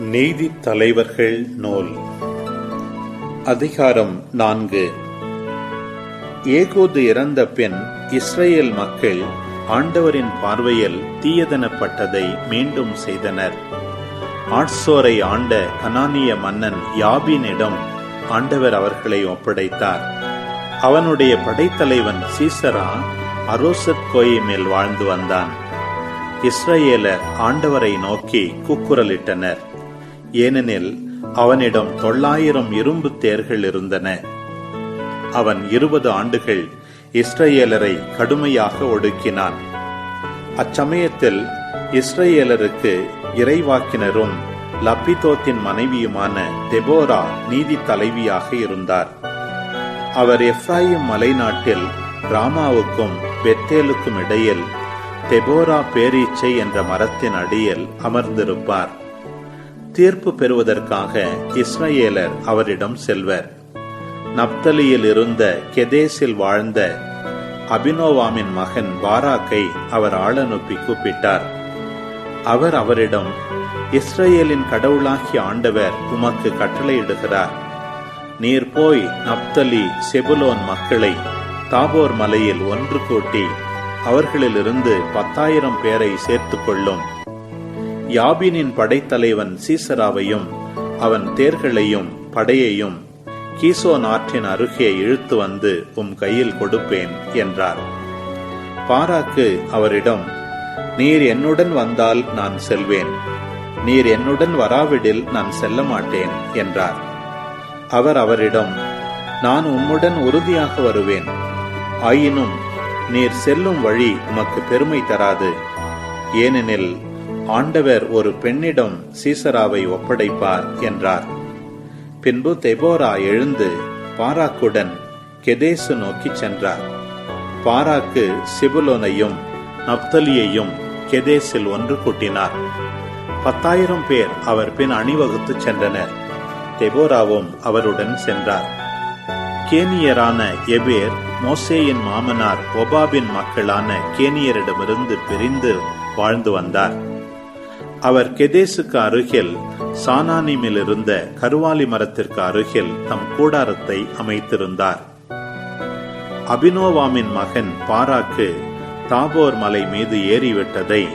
நீதித் தலைவர்கள் நூல். அதிகாரம் நான்கு. ஏகோது இறந்த பின் இஸ்ரேல் மக்கள் ஆண்டவரின் பார்வையில் தீயதனப்பட்டதை மீண்டும் செய்தனர். ஆட்சோரை ஆண்ட கனானிய மன்னன் யாபினிடம் ஆண்டவர் அவர்களை ஒப்படைத்தார். அவனுடைய படைத்தலைவன் சீசரா அரோசத் கோயிமில் வாழ்ந்து வந்தான். இஸ்ரேலர் ஆண்டவரை நோக்கி கூக்குரலிட்டனர். ஏனெனில் அவனிடம் தொள்ளாயிரம் இரும்பு தேர்கள் இருந்தன. அவன் இருபது ஆண்டுகள் இஸ்ரேலரை கடுமையாக ஒடுக்கினான். அச்சமயத்தில் இஸ்ரேலருக்கு இறைவாக்கினரும் லப்பிதோத்தின் மனைவியுமான தெபோரா நீதி தலைவியாக இருந்தார். அவர் எஃப்ராயிம் மலைநாட்டில் ராமாவுக்கும் பெத்தேலுக்கும் இடையில் தெபோரா பேரீச்சை என்ற மரத்தின் அடியில் அமர்ந்திருப்பார். தீர்ப்பு பெறுவதற்காக இஸ்ரேலர் அவரிடம் செல்வர். நப்தலியில் இருந்த கெதேசில் வாழ்ந்த அபினோவாமின் மகன் பாராக்கை அவர் ஆளனுப்பி கூப்பிட்டார். அவர் அவரிடம் இஸ்ரேலின் கடவுளாகிய ஆண்டவர் உமக்கு கட்டளையிடுகிறார். நீர் போய் நப்தலி செபுலோன் மக்களை தாபோர் மலையில் ஒன்று கூட்டி அவர்களிலிருந்து பத்தாயிரம் பேரை சேர்த்துக் கொள்ளும் யாபினின் படைத்தலைவன் சீசராவையும் அவன் தேர்களையும் படையையும் கீசோன் ஆற்றின் அருகே இழுத்து வந்து உம் கையில் கொடுப்பேன் என்றார். பாராக்கு அவரிடம் நீர் என்னுடன் வந்தால் நான் செல்வேன். நீர் என்னுடன் வராவிடில் நான் செல்ல மாட்டேன் என்றார். அவர் அவரிடம் நான் உம்முடன் உறுதியாக வருவேன். ஆயினும் நீர் செல்லும் வழி உமக்கு பெருமை தராது. ஏனெனில் ஆண்டவர் ஒரு பெண்ணிடம் சீசராவை ஒப்படைப்பார் என்றார். பின்பு தெபோரா எழுந்து பாராக்குடன் கெதேசு நோக்கி சென்றார். பாராக்கு சிபுலோனையும் நப்தலியையும் கெதேசில் ஒன்று கூட்டினார். பத்தாயிரம் பேர் அவர் பின் அணிவகுத்து சென்றனர். தெபோராவும் அவருடன் சென்றார். கேனியரான எபேர் மோசேயின் மாமனார் ஒபாபின் மக்களான கேனியரிடமிருந்து பிரிந்து வாழ்ந்து வந்தார். அவர் கெதேசுக்கு அருகில் சானானிமில் இருந்த கருவாலி மரத்திற்கு அருகில் தம் கூடாரத்தை அமைத்திருந்தார். அபினோவாமின் மகன் பாராக்கு தாபோர் மலை மீது ஏறிவிட்டதை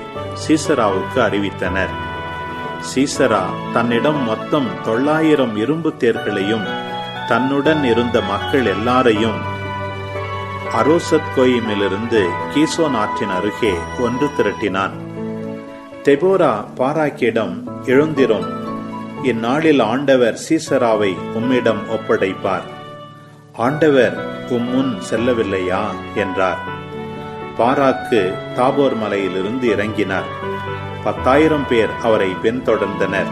சீசராவுக்கு அறிவித்தனர். சீசரா தன்னிடம் மொத்தம் தொள்ளாயிரம் இரும்பு தேர்களையும் தன்னுடன் இருந்த மக்கள் எல்லாரையும் அரோசத் கோயிமிலிருந்து கீசோன் ஆற்றின் அருகே ஒன்று திரட்டினான். தெபோரா பாராக்கிடம் எழுந்திரும். இந்நாளில் ஆண்டவர் சீசராவை உம்மிடம் ஒப்படைப்பார். ஆண்டவர் உம்முன் செல்லவில்லையா? என்றார். பாராக்கு தாபோர் மலையிலிருந்து இறங்கினார். பத்தாயிரம் பேர் அவரை பின்தொடர்ந்தனர்.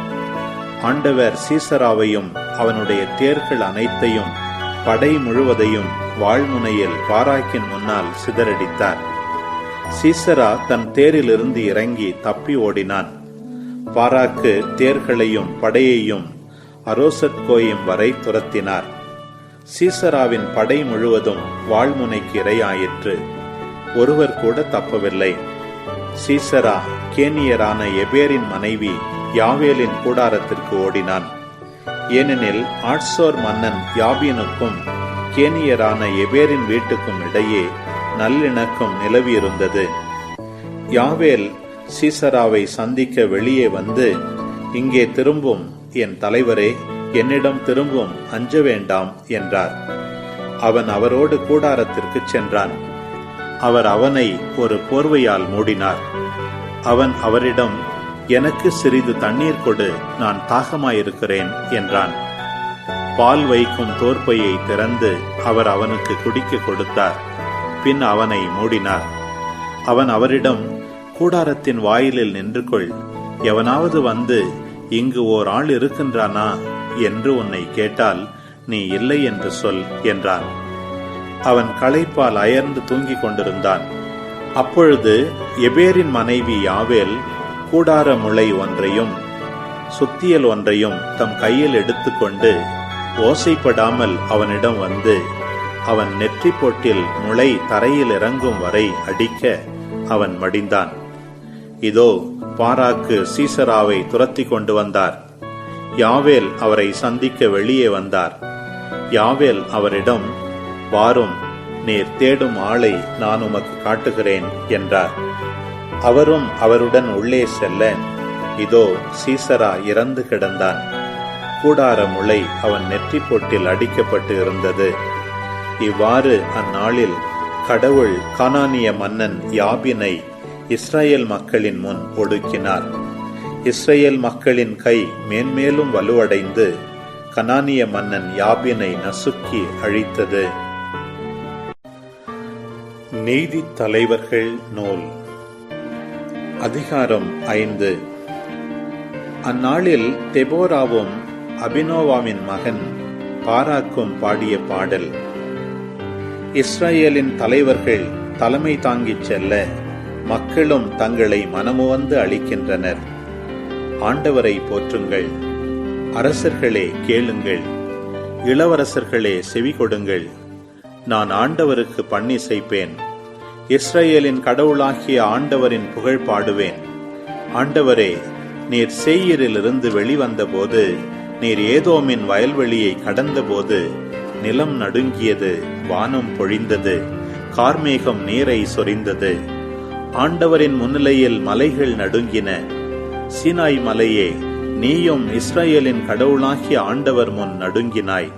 ஆண்டவர் சீசராவையும் அவனுடைய தேர்கள் அனைத்தையும் படை முழுவதையும் வாழ்முனையில் பாராக்கின் முன்னால் சிதறடித்தார். சீசரா தன் தேரிலிருந்து இறங்கி தப்பி ஓடினான். பாராக்கு தேர்களையும் படையையும் அரோசத் கோயும் வரை துரத்தினார். சீசராவின் படை முழுவதும் வாழ்முனைக்கு இரையாயிற்று. ஒருவர் கூட தப்பவில்லை. சீசரா கேனியரான எபேரின் மனைவி யாவேலின் கூடாரத்திற்கு ஓடினான். ஏனெனில் ஆட்சோர் மன்னன் யாபீனுக்கும் கேனியரான எபேரின் வீட்டுக்கும் இடையே நல்லிணக்கம் நிலவியிருந்தது. யாவேல் சீசராவை சந்திக்க வெளியே வந்து இங்கே திரும்பும் என் தலைவரே என்னிடம் திரும்பும் அஞ்ச வேண்டாம் என்றார். அவன் அவரோடு கூடாரத்திற்கு சென்றான். அவர் அவனை ஒரு போர்வையால் மூடினார். அவன் அவரிடம் எனக்கு சிறிது தண்ணீர் கொடு நான் தாகமாயிருக்கிறேன் என்றான். பால் வைக்கும் தோற்பையை திறந்து அவர் அவனுக்கு குடிக்க கொடுத்தார். பின் அவனை மூடினார். அவன் அவரிடம் கூடாரத்தின் வாயிலில் நின்று கொள் எவனாவது வந்து இங்கு ஓர் ஆள் இருக்கின்றானா? என்று உன்னை கேட்டால் நீ இல்லை என்று சொல் என்றான். அவன் களைப்பால் அயர்ந்து தூங்கிக் கொண்டிருந்தான். அப்பொழுது எபேரின் மனைவி யாவேல் கூடார முளை ஒன்றையும் சுத்தியல் ஒன்றையும் தம் கையில் எடுத்துக்கொண்டு ஓசைப்படாமல் அவனிடம் வந்து அவன் நெற்றி பொட்டில் முளை தரையில் இறங்கும் வரை அடிக்க அவன் மடிந்தான். இதோ பாராக்கு சீசராவை துரத்தி கொண்டு வந்தார். யாவேல் அவரை சந்திக்க வெளியே வந்தார். யாவேல் அவரிடம் வாரும் நீர் தேடும் ஆளை நான் உமக்கு காட்டுகிறேன் என்றார். அவரும் அவருடன் உள்ளே செல்ல இதோ சீசரா இறந்து கிடந்தான். கூடார முளை அவன் நெற்றி பொட்டில் அடிக்கப்பட்டு இருந்தது. இவ்வாறு அந்நாளில் கடவுள் கானானிய மன்னன் யாபினை இஸ்ரேல் மக்களின் முன் ஒடுக்கினார். இஸ்ரேல் மக்களின் கை மேன்மேலும் வலுவடைந்து கனானிய மன்னன் யாபினை நசுக்கி அழித்தது. நீதி தலைவர்கள் நூல். அதிகாரம் ஐந்து. அந்நாளில் தெபோராவும் அபினோவாவின் மகன் பாராக்கும் பாடிய பாடல். இஸ்ரேலின் தலைவர்கள் தலைமை தாங்கிச் செல்ல மக்களும் தங்களை மனமுவந்து அளிக்கின்றனர். ஆண்டவரை போற்றுங்கள். அரசர்களே கேளுங்கள். இளவரசர்களே செவி கொடுங்கள். நான் ஆண்டவருக்கு பண்ணிசைப்பேன் இஸ்ரேலின் கடவுளாகிய ஆண்டவரின் புகழ் பாடுவேன். ஆண்டவரே நீர் செய்யரிலிருந்து வெளிவந்தபோது நீர் ஏதோமின் வயல்வெளியை கடந்தபோது நிலம் நடுங்கியது வானம் பொழிந்தது கார்மேகம் நீரை சொரிந்தது. ஆண்டவரின் முன்னிலையில் மலைகள் நடுங்கின. சீனாய் மலையே நீயும் இஸ்ரேலின் கடவுளாகிய ஆண்டவர் முன் நடுங்கினாய்.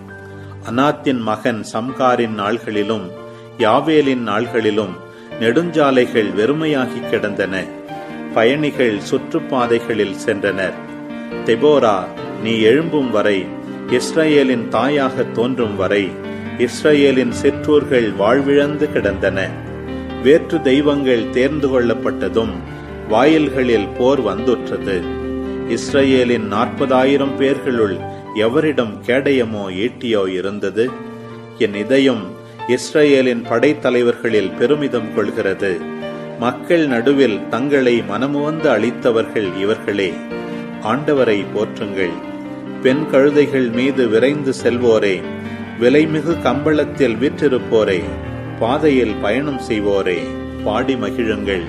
அனாத்தின் மகன் சம்காரின் நாள்களிலும் யாவேலின் நாள்களிலும் நெடுஞ்சாலைகள் வெறுமையாகி கிடந்தன. பயணிகள் சுற்றுப்பாதைகளில் சென்றனர். தெபோரா நீ எழும்பும் வரை இஸ்ரேலின் தாயாக தோன்றும் வரை இஸ்ரேலின் சிற்றூர்கள் வாழ்விழந்து கிடந்தன. வேற்று தெய்வங்கள் தேர்ந்து கொள்ளப்பட்டதும் வாயில்களில் போர் வந்துற்றது. இஸ்ரேலின் நாற்பதாயிரம் பேர்களுள் எவரிடம் கேடயமோ ஈட்டியோ இருந்தது? என் இதயம் இஸ்ரேலின் படைத்தலைவர்களில் பெருமிதம் கொள்கிறது. மக்கள் நடுவில் தங்களை மனமுவந்து அளித்தவர்கள் இவர்களே. ஆண்டவரை போற்றுங்கள். பெண் கழுதைகள் மீது விரைந்து செல்வோரே விலைமிகு கம்பளத்தில் விற்றிருப்போரே பாதையில் பயணம் செய்வோரே பாடி மகிழுங்கள்.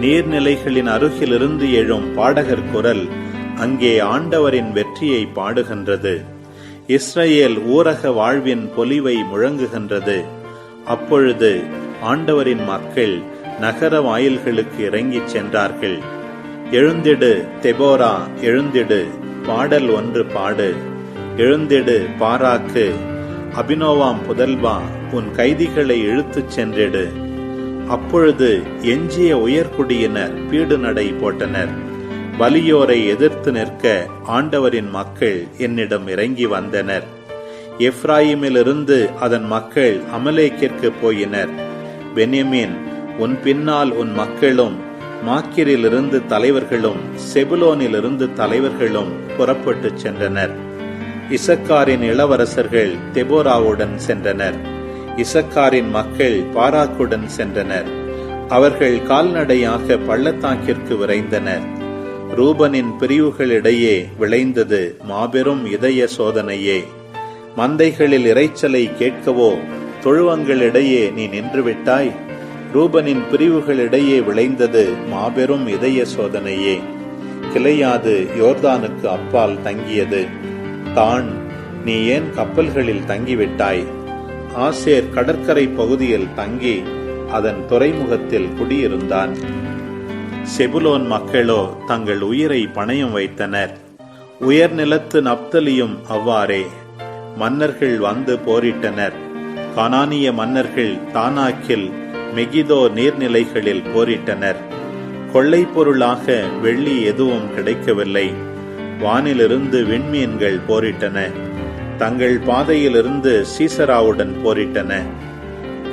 நீர்நிலைகளின் அருகிலிருந்து எழும் பாடகர் குரல் அங்கே ஆண்டவரின் வெற்றியை பாடுகின்றது. இஸ்ரேல் ஊரக வாழ்வின் பொலிவை முழங்குகின்றது. அப்பொழுது ஆண்டவரின் மக்கள் நகர வாயில்களுக்கு இறங்கிச் சென்றார்கள். எழுந்திடு தெபோரா எழுந்திடு. பாடல் ஒன்று பாடு. எழுந்திடு பாராக்கு. அபினோவாம் புதல்வா உன் கைதிகளை இழுத்துச் சென்றிடு. அப்பொழுது எஞ்சிய உயர்குடியினர் பீடு நடை போட்டனர். வலியோரை எதிர்த்து நிற்க ஆண்டவரின் மக்கள் என்னிடம் இறங்கி வந்தனர். எப்ராயிமிலிருந்து அதன் மக்கள் அமலேக்கிற்கு போயினர். பெனியமின் உன் பின்னால் உன் மக்களும் மாக்கிரிலிருந்து தலைவர்களும் செபுலோனிலிருந்து தலைவர்களும் புறப்பட்டுச் சென்றனர். இசக்காரின் இளவரசர்கள் தெபோராவுடன் சென்றனர். இசக்காரின் மக்கள் பாராக்குடன் சென்றனர். அவர்கள் கால்நடையாக பள்ளத்தாக்கிற்கு விரைந்தனர். ரூபனின் பிரிவுகளிடையே விளைந்தது மாபெரும் இதய சோதனையே. மந்தைகளில் இறைச்சலை கேட்கவோ தொழுவங்களிடையே நீ நின்றுவிட்டாய்? ரூபனின் பிரிவுகளிடையே விளைந்தது மாபெரும் இதய சோதனையே. கிளையாது யோர்தானுக்கு அப்பால் தங்கியது. தான் நீ ஏன் கப்பல்களில் தங்கிவிட்டாய்? ஆசேர் கடற்கரை பகுதியில் தங்கி அதன் துறைமுகத்தில் குடியிருந்தான். செபுலோன் மக்களோ தங்கள் உயிரை பணயம் வைத்தனர். உயர்நிலத்து நப்தலியும் அவ்வாறே. மன்னர்கள் வந்து போரிட்டனர். கானானிய மன்னர்கள் தானாக்கில் மெகிதோ நீர்நிலைகளில் போரிட்டனர். கொள்ளை பொருளாக வெள்ளி எதுவும் கிடைக்கவில்லை. வானிலிருந்து விண்மீன்கள் போரிட்டன. தங்கள் பாதையிலிருந்து சீசராவுடன் போரிட்டன.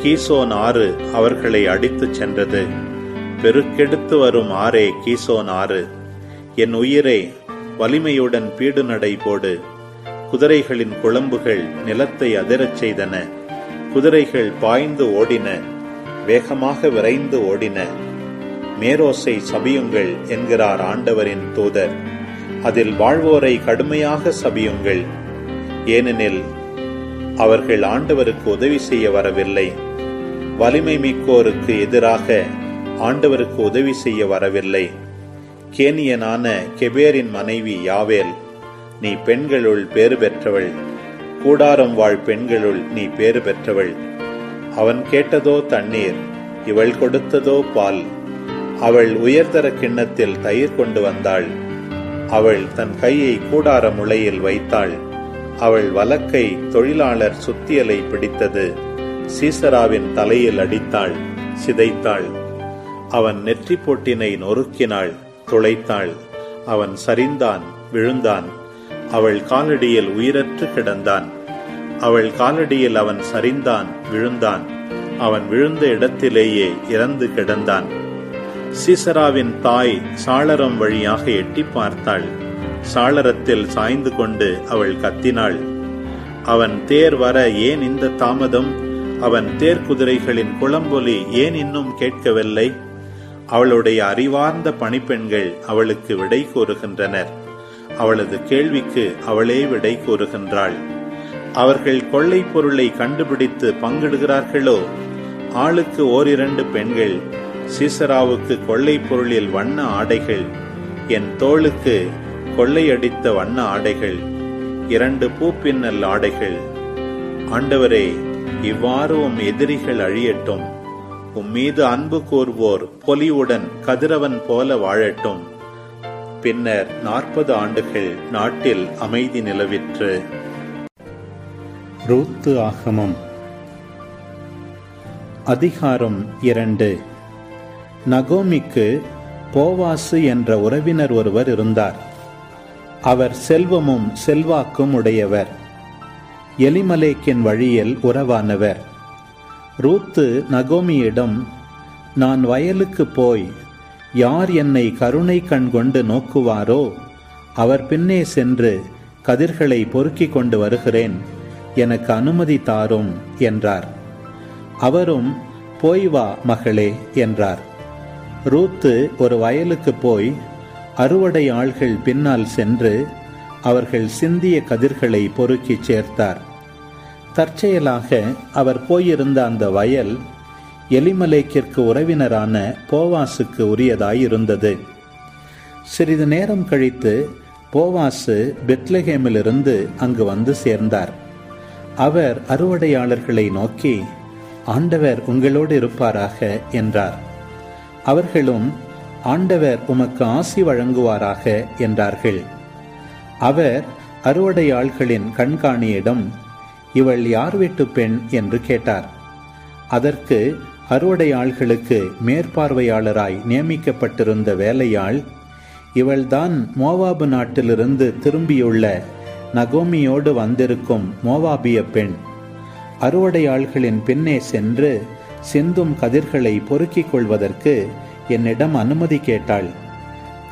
கீசோன் ஆறு அவர்களை அடித்துச் சென்றது. பெருக்கெடுத்து வரும் ஆறே கீசோன் ஆறு. என் உயிரே வலிமையுடன் பீடு நடை போடு. குதிரைகளின் குழம்புகள் நிலத்தை அதிரச் செய்தன. குதிரைகள் பாய்ந்து ஓடின. வேகமாக விரைந்து ஓடின. மேரோசை சபியுங்கள் என்கிறார் ஆண்டவரின் தூதர். அதில் வாழ்வோரை கடுமையாக சபியுங்கள். ஏனெனில் அவர்கள் ஆண்டவருக்கு உதவி செய்ய வரவில்லை. வலிமை மிக்கோருக்கு எதிராக ஆண்டவருக்கு உதவி செய்ய வரவில்லை. கேனியனான கெபேரின் மனைவி யாவேல் நீ பெண்களுள் பேறு பெற்றவள். கூடாரம் வாழ் பெண்களுள் நீ பேறு பெற்றவள். அவன் கேட்டதோ தண்ணீர் இவள் கொடுத்ததோ பால். அவள் உயர்தர கிண்ணத்தில் தயிர் கொண்டு வந்தாள். அவள் தன் கையை கூடார முளையில் வைத்தாள். அவள் வலக்கை தொழிலாளர் சுத்தியலை பிடித்தது. சீசராவின் தலையில் அடித்தாள் சிதைத்தாள். அவன் நெற்றி போட்டினை நொறுக்கினாள் துளைத்தாள். அவன் சரிந்தான் விழுந்தான். அவள் காலடியில் உயிரற்று கிடந்தான். அவள் காலடியில் அவன் சரிந்தான் விழுந்தான். அவன் விழுந்த இடத்திலேயே இறந்து கிடந்தான். சீசராவின் தாய் சாளரம் வழியாக எட்டி பார்த்தாள். சாளரத்தில் சாய்ந்து கொண்டு அவள் கத்தினாள். அவன் தேர் வர ஏன் இந்த தாமதம்? அவன் தேர் குதிரைகளின் குளம்பொலி ஏன் இன்னும் கேட்கவில்லை? அவளுடைய அறிவார்ந்த பணிப்பெண்கள் அவளுக்கு விடை கூறுகின்றனர். அவளது கேள்விக்கு அவளே விடை கூறுகின்றாள். அவர்கள் கொள்ளை பொருளை கண்டுபிடித்து பங்கிடுகிறார்களோ? ஆளுக்கு ஓரிரண்டு பெண்கள் சீசராவுக்கு கொள்ளை பொருளில் வண்ண ஆடைகள் என் தோளுக்கு கொள்ளையடித்த வண்ண ஆடைகள் இரண்டு பூப்பின்னல் ஆடைகள். ஆண்டவரே இவ்வாறு உம் எதிரிகள் அழியட்டும். உம் மீது அன்பு கூர்வோர் பொலிவுடன் கதிரவன் போல வாழட்டும். பின்னர் நாற்பது ஆண்டுகள் நாட்டில் அமைதி நிலவிற்று. ரூத்து ஆகமம். அதிகாரம் இரண்டு. நகோமிக்கு போவாசு என்ற உறவினர் ஒருவர் இருந்தார். அவர் செல்வமும் செல்வாக்கும் உடையவர். எலிமலேக்கின் வழியில் உறவானவர். ரூத்து நகோமியிடம் நான் வயலுக்கு போய் யார் என்னை கருணை கண் கொண்டு நோக்குவாரோ அவர் பின்னே சென்று கதிர்களை பொறுக்கிக் கொண்டு வருகிறேன். எனக்கு அனுமதி தாரும் என்றார். அவரும் போய் வா மகளே என்றார். ரூத்து ஒரு வயலுக்கு போய் அறுவடை ஆள்கள் பின்னால் சென்று அவர்கள் சிந்திய கதிர்களை பொறுக்கிச் சேர்த்தார். தற்செயலாக அவர் போயிருந்த அந்த வயல் எலிமலேக்கிற்கு உறவினரான போவாசுக்கு உரியதாயிருந்தது. சிறிது நேரம் கழித்து போவாசு பெத்லஹேமிலிருந்து அங்கு வந்து சேர்ந்தார். அவர் அறுவடையாளர்களை நோக்கி ஆண்டவர் உங்களோடு இருப்பாராக என்றார். அவர்களும் ஆண்டவர் உமக்கு ஆசி வழங்குவாராக என்றார்கள். அவர் அறுவடையாள்களின் கண்காணியிடம் இவள் யார் வீட்டு பெண்? என்று கேட்டார். அதற்கு அறுவடையாள்களுக்கு மேற்பார்வையாளராய் நியமிக்கப்பட்டிருந்த வேலையாள் இவள்தான் மோவாபு நாட்டிலிருந்து திரும்பியுள்ள நகோமியோடு வந்திருக்கும் மோவாபிய பெண். அறுவடையாள்களின் பின்னே சென்று சிந்தும் கதிர்களை பொறுக்கிக் கொள்வதற்கு என்னிடம் அனுமதி கேட்டாள்.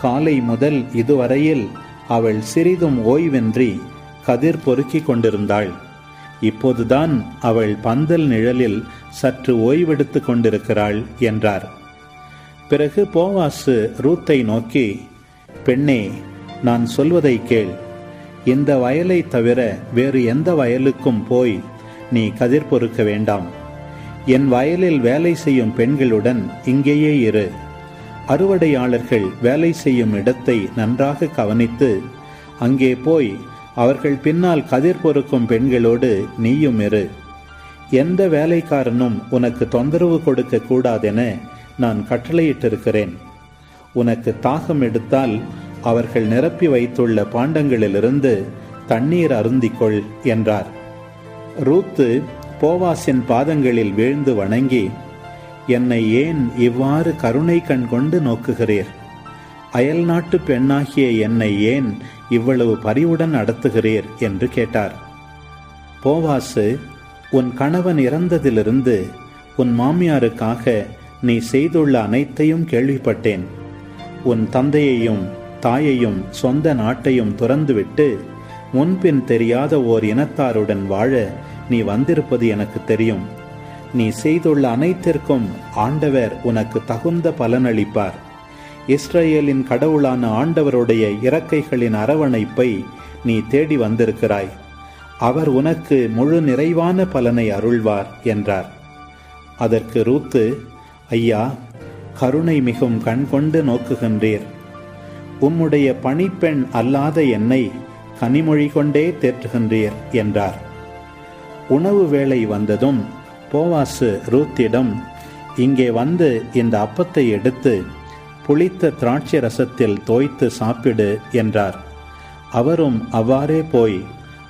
காலை முதல் இதுவரையில் அவள் சிறிதும் ஓய்வின்றி கதிர் பொறுக்கிக் கொண்டிருந்தாள். இப்போதுதான் அவள் பந்தல் நிழலில் சற்று ஓய்வெடுத்து கொண்டிருக்கிறாள் என்றார். பிறகு போவாசு ரூத்தை நோக்கி பெண்ணே நான் சொல்வதை கேள். இந்த வயலை தவிர வேறு எந்த வயலுக்கும் போய் நீ கதிர் பொறுக்க வேண்டாம். என் வயலில் வேலை செய்யும் பெண்களுடன் இங்கேயே இரு. அறுவடையாளர்கள் வேலை செய்யும் இடத்தை நன்றாக கவனித்து அங்கே போய் அவர்கள் பின்னால் கதிர் பொறுக்கும் பெண்களோடு நீயும் இரு. எந்த வேலைக்காரனும் உனக்கு தொந்தரவு கொடுக்க கூடாதென நான் கட்டளையிட்டிருக்கிறேன். உனக்கு தாகம் எடுத்தால் அவர்கள் நிரப்பி வைத்துள்ள பாண்டங்களிலிருந்து தண்ணீர் அருந்திக்கொள் என்றார். ரூத்து போவாசின் பாதங்களில் வீழ்ந்து வணங்கி என்னை ஏன் இவ்வாறு கருணை கண் கொண்டு நோக்குகிறீர்? அயல் நாட்டு பெண்ணாகிய என்னை ஏன் இவ்வளவு பரிவுடன் நடத்துகிறீர்? என்று கேட்டார். போவாசு உன் கணவன் இறந்ததிலிருந்து உன் மாமியாருக்காக நீ செய்துள்ள அனைத்தையும் கேள்விப்பட்டேன். உன் தந்தையையும் தாயையும் சொந்த நாட்டையும் துறந்துவிட்டு முன்பின் தெரியாத ஓர் இனத்தாருடன் வாழ நீ வந்திருப்பது எனக்கு தெரியும். நீ செய்துள்ள அனைத்திற்கும் ஆண்டவர் உனக்கு தகுந்த பலனளிப்பார். இஸ்ரேலின் கடவுளான ஆண்டவருடைய இறக்கைகளின் அரவணைப்பை நீ தேடி வந்திருக்கிறாய். அவர் உனக்கு முழு நிறைவான பலனை அருள்வார் என்றார். அதற்கு ரூத்து ஐயா கருணை மிகும் கண்கொண்டு நோக்குகின்றீர். உம்முடைய பணிப்பெண் அல்லாத என்னை கனிமொழி கொண்டே தேற்றுகின்றீர் என்றார். உணவு வேளை வந்ததும் போவாசு ரூத்திடம் இங்கே வந்து இந்த அப்பத்தை எடுத்து புளித்த திராட்சை ரசத்தில் தோய்த்து சாப்பிடு என்றார். அவரும் அவ்வாறே போய்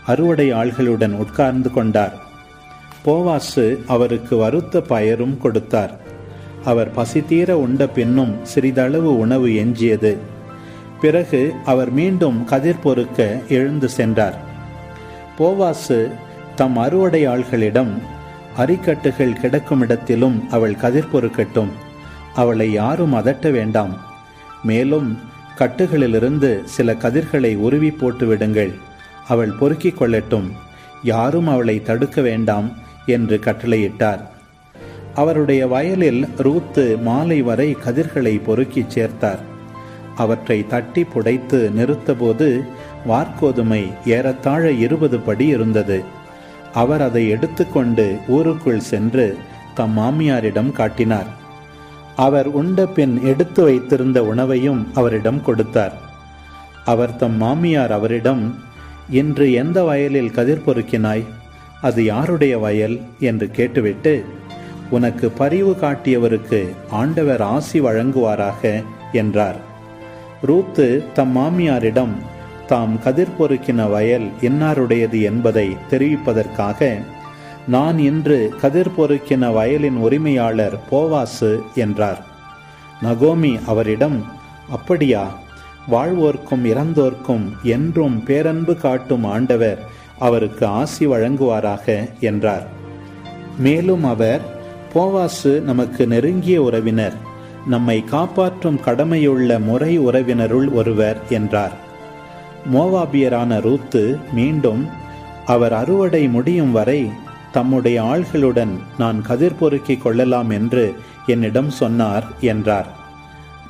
அறுவடை ஆள்களுடன் உட்கார்ந்து கொண்டார். போவாசு அவருக்கு வறுத்த பயரும் கொடுத்தார். அவர் பசித்தீர உண்ட பின்னும் சிறிதளவு உணவு எஞ்சியது. பிறகு அவர் மீண்டும் கதிர் பொறுக்க எழுந்து சென்றார். போவாசு தம் அறுவடை ஆள்களிடம் அரிக்கட்டுகள் கிடக்கும் இடத்திலும் அவள் கதிர் பொறுக்கட்டும் அவளை யாரும் அதட்ட வேண்டாம். மேலும் கட்டுகளிலிருந்து சில கதிர்களை உருவி போட்டு விடுங்கள் அவள் பொறுக்கிக் கொள்ளட்டும் யாரும் அவளை தடுக்க வேண்டாம் என்று கட்டளையிட்டார். அவருடைய வயலில் ரூத்து மாலை வரை கதிர்களை பொறுக்கிச் சேர்த்தார். அவற்றை தட்டி புடைத்து நிறுத்தபோது வார்கோதுமை ஏறத்தாழ இருபது படி இருந்தது. அவர் அதை எடுத்துக்கொண்டு ஊருக்குள் சென்று தம் மாமியாரிடம் காட்டினார். அவர் உண்ட பின் எடுத்து வைத்திருந்த உணவையும் அவரிடம் கொடுத்தார். அவர் தம் மாமியார் அவரிடம் இன்று எந்த வயலில் கதிர் பொறுக்கினாய்? அது யாருடைய வயல்? என்று கேட்டுவிட்டு உனக்கு பரிவு காட்டியவருக்கு ஆண்டவர் ஆசி வழங்குவாராக என்றார். ரூத்து தம் மாமியாரிடம் தாம் கதிர் பொறுக்கின வயல் என்னாருடையது என்பதை தெரிவிப்பதற்காக நான் இன்று கதிர் பொறுக்கின வயலின் உரிமையாளர் போவாசு என்றார். நகோமி அவரிடம் அப்படியா வாழ்வோர்க்கும் இறந்தோர்க்கும் என்றும் பேரன்பு காட்டும் ஆண்டவர் அவருக்கு ஆசி வழங்குவாராக என்றார். மேலும் அவர் போவாசு நமக்கு நெருங்கிய உறவினர். நம்மை காப்பாற்றும் கடமையுள்ள முறை உறவினருள் ஒருவர் என்றார். மோவாபியரான ரூத்து மீண்டும் அவர் அறுவடை முடியும் வரை தம்முடைய ஆள்களுடன் நான் கதிர் பொறுக்கிக் கொள்ளலாம் என்று என்னிடம் சொன்னார் என்றார்.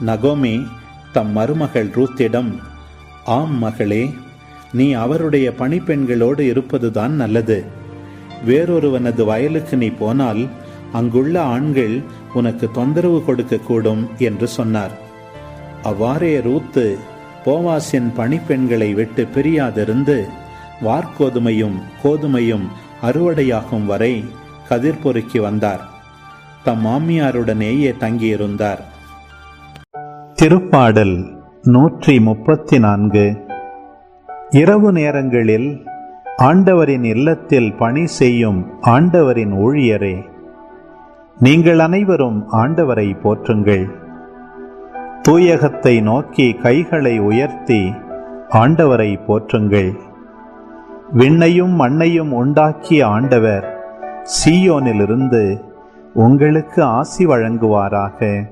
நகோமி தம் மருமகள் ரூத்திடம் ஆம் மகளே நீ அவருடைய பணிப்பெண்களோடு இருப்பதுதான் நல்லது. வேறொருவனது வயலுக்கு நீ போனால் அங்குள்ள ஆண்கள் உனக்கு தொந்தரவு கொடுக்கக்கூடும் என்று சொன்னார். அவ்வாறே ரூத்து போவாசின் பணிப்பெண்களை விட்டு பிரியாதிருந்து வார்கோதுமையும் கோதுமையும் அறுவடையாகும் வரை கதிர்பொறுக்கி வந்தார். தம் மாமியாருடனேயே தங்கியிருந்தார். திருப்பாடல் நூற்றி முப்பத்தி நான்கு இரவு நேரங்களில் ஆண்டவரின் இல்லத்தில் பணி செய்யும் ஆண்டவரின் ஊழியரே நீங்கள் அனைவரும் ஆண்டவரை போற்றுங்கள். தூயகத்தை நோக்கி கைகளை உயர்த்தி ஆண்டவரை போற்றுங்கள். விண்ணையும் மண்ணையும் உண்டாக்கிய ஆண்டவர் சீயோனிலிருந்து உங்களுக்கு ஆசி வழங்குவாராக.